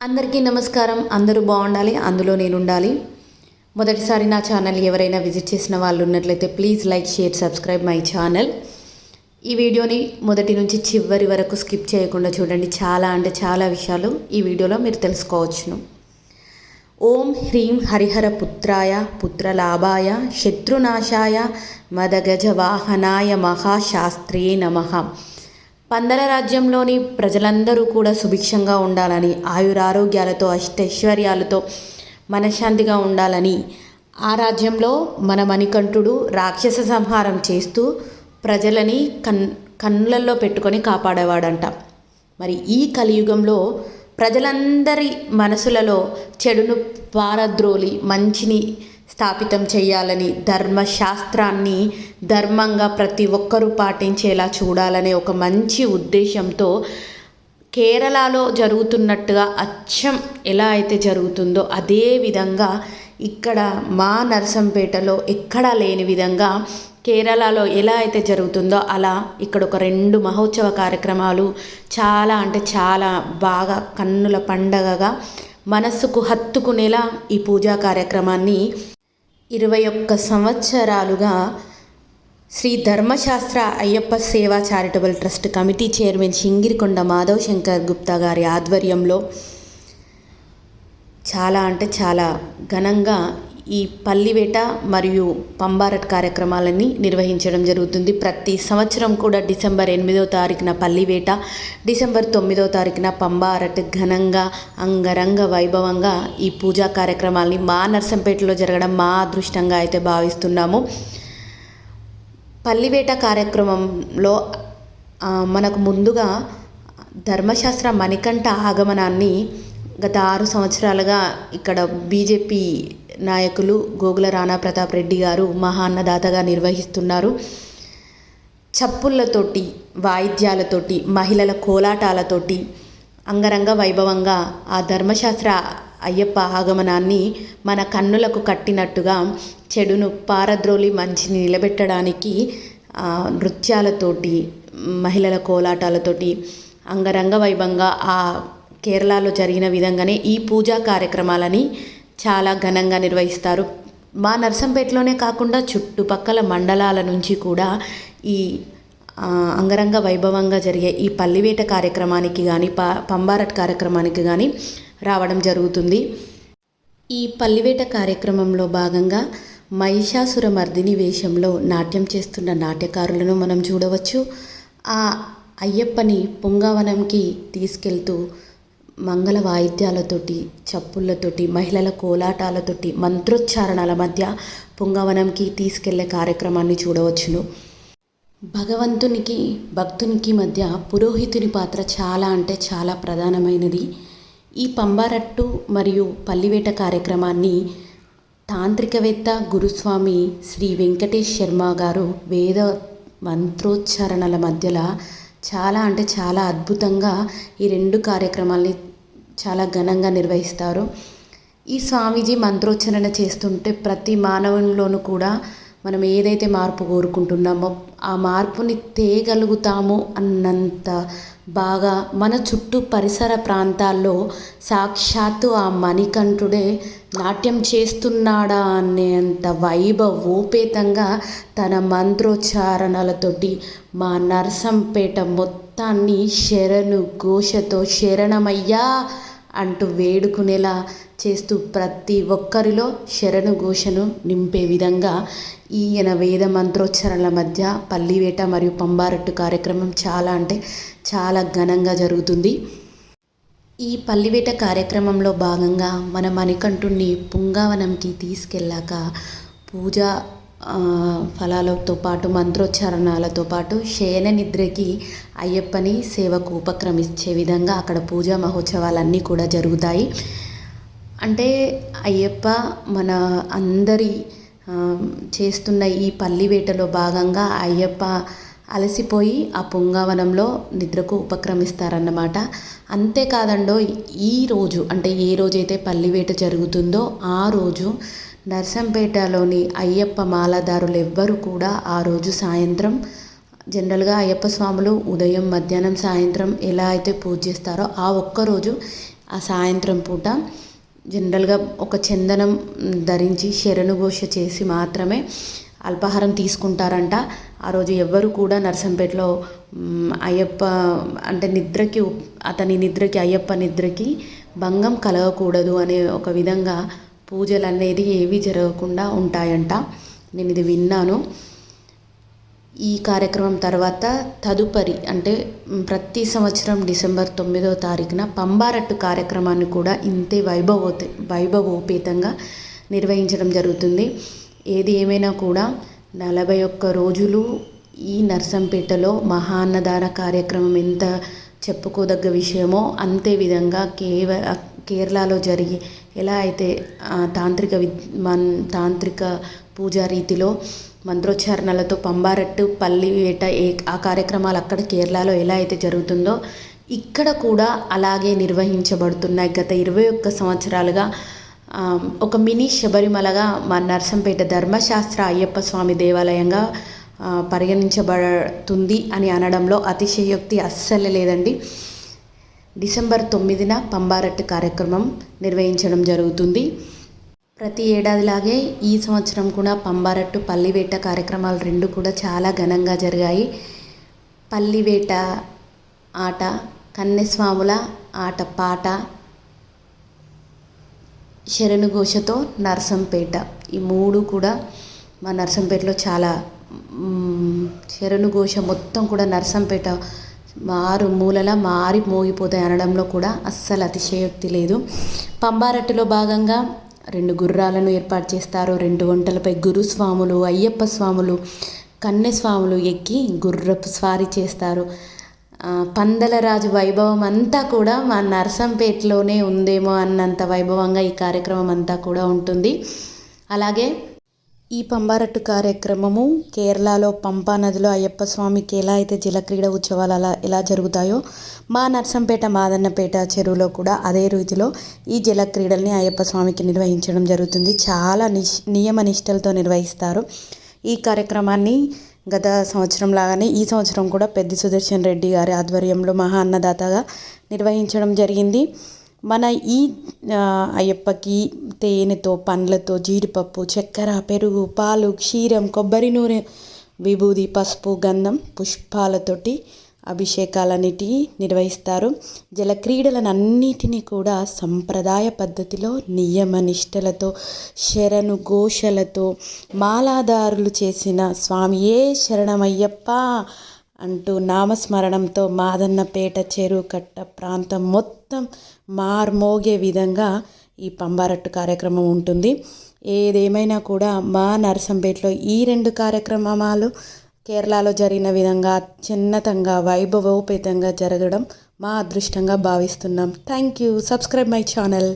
అందరికీ నమస్కారం. అందరూ బాగుండాలి. అందులో నేను ఉండాలి మొదటిసారి నా ఛానల్ ఎవరైనా విజిట్ చేసిన వాళ్ళు ఉన్నట్లయితే please like share subscribe my channel. ఈ వీడియోని మొదటి నుంచి చివరి వరకు స్కిప్ చేయకుండా చూడండి. చాలా అంటే చాలా విషయాలు ఈ వీడియోలో మీరు తెలుసుకోవచ్చును. ఓం హ్రీం హరిహర పుత్రాయ పుత్రలాభాయ శత్రునాశాయ మదగజ వాహనాయ మహాశాస్త్రే నమః. పందల రాజ్యంలోని ప్రజలందరూ కూడా సుభిక్షంగా ఉండాలని ఆయురారోగ్యాలతో అష్టైశ్వర్యాలతో మనశ్శాంతిగా ఉండాలని ఆ రాజ్యంలో మన మణికంఠుడు రాక్షస సంహారం చేస్తూ ప్రజలని కన్ కన్నులలో పెట్టుకొని కాపాడేవాడంట. మరి ఈ కలియుగంలో ప్రజలందరి మనసులలో చెడును పారద్రోలి మంచిని స్థాపితం చేయాలని ధర్మశాస్త్రాన్ని ధర్మంగా ప్రతి ఒక్కరూ పాటించేలా చూడాలనే ఒక మంచి ఉద్దేశంతో కేరళలో జరుగుతున్నట్టుగా అచ్చం ఎలా అయితే జరుగుతుందో అదే విధంగా ఇక్కడ మా నర్సంపేటలో ఎక్కడా లేని విధంగా కేరళలో ఎలా అయితే జరుగుతుందో అలా ఇక్కడ ఒక రెండు మహోత్సవ కార్యక్రమాలు చాలా అంటే చాలా బాగా కన్నుల పండగగా మనస్సుకు హత్తుకునేలా ఈ పూజా కార్యక్రమాన్ని ఇరవై ఒక్క సంవత్సరాలుగా Shri Dharmashastra Ayyappa Seva charitable trust committee chairman Singirikonda Madhav Shankar Gupta గారి ఆధ్వర్యంలో చాలా అంటే చాలా ఘనంగా ఈ పల్లివేట మరియు పంబారట్ కార్యక్రమాలని నిర్వహించడం జరుగుతుంది. ప్రతి సంవత్సరం కూడా డిసెంబర్ ఎనిమిదో తారీఖున పల్లివేట డిసెంబర్ తొమ్మిదో తారీఖున పంబారట్ ఘనంగా అంగరంగ వైభవంగా ఈ పూజా కార్యక్రమాల్ని మా నర్సంపేటలో జరగడం మా అదృష్టంగా అయితే భావిస్తున్నాము. పల్లివేట కార్యక్రమంలో మనకు ముందుగా ధర్మశాస్త్ర మణికంఠ ఆగమనాన్ని గత ఆరు సంవత్సరాలుగా ఇక్కడ బీజేపీ నాయకులు గోగుల రాణా ప్రతాప్ రెడ్డి గారు మహా అన్నదాతగా నిర్వహిస్తున్నారు. చప్పుళ్ళతోటి వాయిద్యాలతోటి మహిళల కోలాటాలతోటి అంగరంగ వైభవంగా ఆ ధర్మశాస్త్ర అయ్యప్ప ఆగమనాన్ని మన కన్నులకు కట్టినట్టుగా చెడును పారద్రోలి మంచిని నిలబెట్టడానికి నృత్యాలతోటి మహిళల కోలాటాలతోటి అంగరంగ వైభవంగా ఆ కేరళలో జరిగిన విధంగానే ఈ పూజా కార్యక్రమాలని చాలా ఘనంగా నిర్వహిస్తారు. మా నర్సంపేటలోనే కాకుండా చుట్టుపక్కల మండలాల నుంచి కూడా ఈ అంగరంగ వైభవంగా జరిగే ఈ పల్లివేట కార్యక్రమానికి కానీ ప పంబారట్ కార్యక్రమానికి కానీ రావడం జరుగుతుంది. ఈ పల్లివేట కార్యక్రమంలో భాగంగా మహిషాసుర మర్దిని వేషంలో నాట్యం చేస్తున్న నాట్యకారులను మనం చూడవచ్చు. ఆ అయ్యప్పని పొంగవనంకి తీసుకెళ్తూ మంగళ వాయిద్యాలతోటి చప్పుళ్ళతోటి మహిళల కోలాటాలతోటి మంత్రోచ్చారణల మధ్య పుంగవనంకి తీసుకెళ్ళే కార్యక్రమాన్ని చూడవచ్చును. భగవంతునికి భక్తునికి మధ్య పురోహితుని పాత్ర చాలా అంటే చాలా ప్రధానమైనది. ఈ పంబారట్టు మరియు పల్లివేట కార్యక్రమాన్ని తాంత్రికవేత్త గురుస్వామి శ్రీ వెంకటేష్ శర్మ గారు వేద మంత్రోచ్చారణల మధ్యలో చాలా అంటే చాలా అద్భుతంగా ఈ రెండు కార్యక్రమాల్ని చాలా ఘనంగా నిర్వహిస్తారు. ఈ స్వామీజీ మంత్రోచ్చరణ చేస్తుంటే ప్రతి మానవునిలోనూ కూడా మనం ఏదైతే మార్పు కోరుకుంటున్నామో ఆ మార్పుని తేగలుగుతాము అన్నంత బాగా మన చుట్టూ పరిసర ప్రాంతాల్లో సాక్షాత్తు ఆ మణికంఠుడే నాట్యం చేస్తున్నాడా అనేంత వైభవోపేతంగా తన మంత్రోచ్చారణలతోటి మా నర్సంపేట మొత్తాన్ని శరణు ఘోషతో శరణమయ్యా అంటూ వేడుకునేలా చేస్తూ ప్రతి ఒక్కరిలో శరణు ఘోషను నింపే విధంగా ఈయన వేద మంత్రోచ్చరణల మధ్య పల్లివేట మరియు పంబారట్టు కార్యక్రమం చాలా అంటే చాలా ఘనంగా జరుగుతుంది. ఈ పల్లివేట కార్యక్రమంలో భాగంగా మన మణికంఠుణ్ణి పుంగావనంకి తీసుకెళ్ళాక పూజ ఫలాలతో పాటు మంత్రోచ్చారణాలతో పాటు శయన నిద్రకి అయ్యప్పని సేవకు ఉపక్రమించే విధంగా అక్కడ పూజా మహోత్సవాలన్నీ కూడా జరుగుతాయి. అంటే అయ్యప్ప మన అందరి చేస్తున్న ఈ పల్లివేటలో భాగంగా అయ్యప్ప అలసిపోయి ఆ పొంగవనంలో నిద్రకు ఉపక్రమిస్తారన్నమాట. అంతేకాదండో ఈ రోజు అంటే ఏ రోజైతే పల్లివేట జరుగుతుందో ఆ రోజు నర్సంపేటలోని అయ్యప్ప మాలదారులు ఎవ్వరు కూడా ఆ రోజు సాయంత్రం జనరల్గా అయ్యప్ప స్వాములు ఉదయం మధ్యాహ్నం సాయంత్రం ఎలా అయితే పూజ చేస్తారో ఆ ఒక్కరోజు ఆ సాయంత్రం పూట జనరల్గా ఒక చందనం ధరించి శరణుఘోష చేసి మాత్రమే అల్పాహారం తీసుకుంటారంట. ఆ రోజు ఎవ్వరు కూడా నర్సంపేటలో అయ్యప్ప అంటే నిద్రకి అతని నిద్రకి అయ్యప్ప నిద్రకి భంగం కలగకూడదు అనే ఒక విధంగా పూజలు అనేది ఏవి జరగకుండా ఉంటాయంట. నేను ఇది విన్నాను. ఈ కార్యక్రమం తర్వాత తదుపరి అంటే ప్రతి సంవత్సరం డిసెంబర్ తొమ్మిదవ తారీఖున పంబారట్టు కార్యక్రమాన్ని కూడా ఇంతే వైభవో వైభవోపేతంగా నిర్వహించడం జరుగుతుంది. ఏది ఏమైనా కూడా నలభై ఒక్క రోజులు ఈ నర్సంపేటలో మహా అన్నదాన కార్యక్రమం ఎంత చెప్పుకోదగ్గ విషయమో అంతే విధంగా కేవ కేరళలో జరిగి ఎలా అయితే తాంత్రిక విద్ మన్ తాంత్రిక పూజా రీతిలో మంత్రోచ్చారణలతో పంబారట్టు పల్లి వేట ఏ ఆ కార్యక్రమాలు అక్కడ కేరళలో ఎలా అయితే జరుగుతుందో ఇక్కడ కూడా అలాగే నిర్వహించబడుతున్నాయి. గత ఇరవై ఒక్క సంవత్సరాలుగా ఒక మినీ శబరిమలగా మా నర్సంపేట ధర్మశాస్త్ర అయ్యప్ప స్వామి దేవాలయంగా పరిగణించబడుతుంది అని అనడంలో అతిశయోక్తి అస్సలు లేదండి. డిసెంబర్ తొమ్మిదిన పంబారట్టు కార్యక్రమం నిర్వహించడం జరుగుతుంది. ప్రతి ఏడాదిలాగే ఈ సంవత్సరం కూడా పంబారట్టు పల్లివేట కార్యక్రమాలు రెండు కూడా చాలా ఘనంగా జరిగాయి. పల్లివేట ఆట కన్నెస్వాముల ఆట పాట శరణుఘోషతో నర్సంపేట. ఈ మూడు కూడా మా నర్సంపేటలో చాలా శరణుఘోష మొత్తం కూడా నర్సంపేట మారు మూలల మారి మోగిపోతాయి అనడంలో కూడా అస్సలు అతిశయోక్తి లేదు. పంబారట్టులో భాగంగా రెండు గుర్రాలను ఏర్పాటు చేస్తారు. రెండు వంటలపై గురుస్వాములు అయ్యప్ప స్వాములు కన్నెస్వాములు ఎక్కి గుర్రపు స్వారీ చేస్తారు. పందలరాజు వైభవం అంతా కూడా మా నర్సంపేటలోనే ఉందేమో అన్నంత వైభవంగా ఈ కార్యక్రమం అంతా కూడా ఉంటుంది. అలాగే ఈ పంబారట్టు కార్యక్రమము కేరళలో పంపా నదిలో అయ్యప్ప స్వామికి ఎలా అయితే జలక్రీడ ఉత్సవాలు అలా ఎలా జరుగుతాయో మా నర్సంపేట మాదన్నపేట చెరువులో కూడా అదే రీతిలో ఈ జలక్రీడల్ని అయ్యప్ప స్వామికి నిర్వహించడం జరుగుతుంది. చాలా నిష్ నియమ నిష్టలతో నిర్వహిస్తారు. ఈ కార్యక్రమాన్ని గత సంవత్సరం లాగానే ఈ సంవత్సరం కూడా పెద్ది సుదర్శన్ రెడ్డి గారి ఆధ్వర్యంలో మహా అన్నదాతగా నిర్వహించడం జరిగింది. మన ఈ అయ్యప్పకి తేనెతో పండ్లతో జీడిపప్పు చక్కెర పెరుగు పాలు క్షీరం కొబ్బరి నూనె విభూది పసుపు గంధం పుష్పాలతోటి అభిషేకాలన్నిటి నిర్వహిస్తారు. జల క్రీడలను అన్నిటినీ కూడా సంప్రదాయ పద్ధతిలో నియమ నిష్టలతో శరణు ఘోషలతో మాలాదారులు చేసిన స్వామియే శరణమయ్యప్ప అంటూ నామస్మరణంతో మాదన్నపేట చెరువు కట్ట ప్రాంతం మొత్తం మార్మోగే విధంగా ఈ పంబారట్టు కార్యక్రమం ఉంటుంది. ఏదేమైనా కూడా మా నరసంపేటలో ఈ రెండు కార్యక్రమాలు కేరళలో జరిగిన విధంగా చిన్నతంగా వైభవోపేతంగా జరగడం మా అదృష్టంగా భావిస్తున్నాం. Thank you subscribe my channel